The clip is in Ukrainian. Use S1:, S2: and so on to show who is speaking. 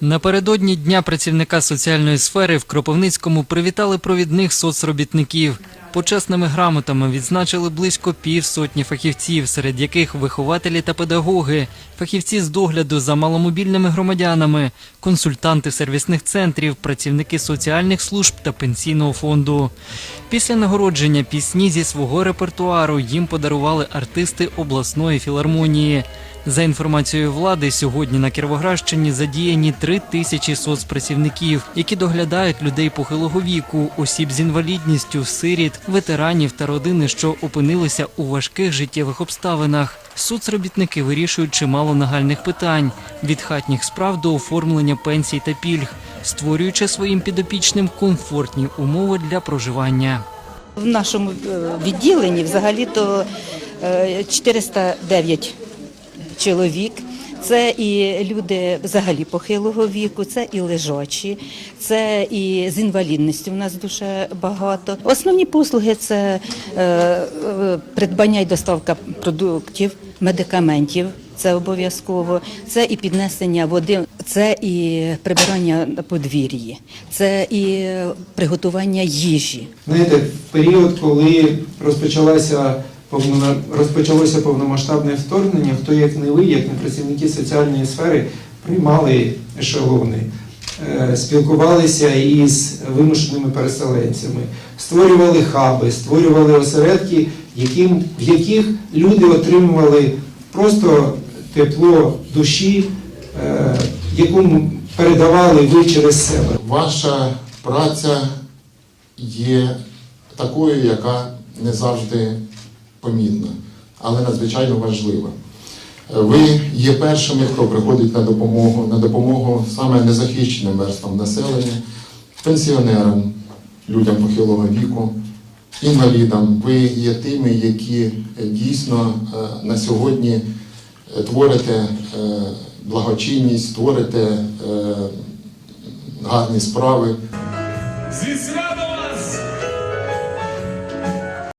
S1: Напередодні Дня працівника соціальної сфери в Кропивницькому привітали провідних соцробітників. Почесними грамотами відзначили близько півсотні фахівців, серед яких вихователі та педагоги, фахівці з догляду за маломобільними громадянами, консультанти сервісних центрів, працівники соціальних служб та пенсійного фонду. Після нагородження пісні зі свого репертуару їм подарували артисти обласної філармонії. За інформацією влади, сьогодні на Кіровоградщині задіяні три тисячі соцпрацівників, які доглядають людей похилого віку, осіб з інвалідністю, сиріт, ветеранів та родини, що опинилися у важких життєвих обставинах. Соцробітники вирішують чимало нагальних питань від хатніх справ до оформлення пенсій та пільг, створюючи своїм підопічним комфортні умови для проживання.
S2: В нашому е, відділенні взагалі-то е, 409 чоловік. Це і люди взагалі похилого віку, це і лежачі, це і з інвалідністю. У нас дуже багато. Основні послуги це е, е, придбання і доставка продуктів, медикаментів. Це обов'язково. Це і піднесення води, це і прибирання на подвір'ї, це і приготування їжі.
S3: Знаєте, в період, коли розпочалася повно- розпочалося повномасштабне вторгнення, хто як не ви, як не працівники соціальної сфери, приймали ешелони, е, спілкувалися із вимушеними переселенцями, створювали хаби, створювали осередки, яким, в яких люди отримували просто тепло душі, е, яку передавали ви через себе.
S4: Ваша праця є такою, яка не завжди помітна, але надзвичайно важлива. Е, Ви є першими, хто приходить на допомогу, на допомогу саме незахищеним верствам населення, пенсіонерам, людям похилого віку, інвалідам. Ви є тими, які е, дійсно е, на сьогодні творите благочинність, творите гарні справи.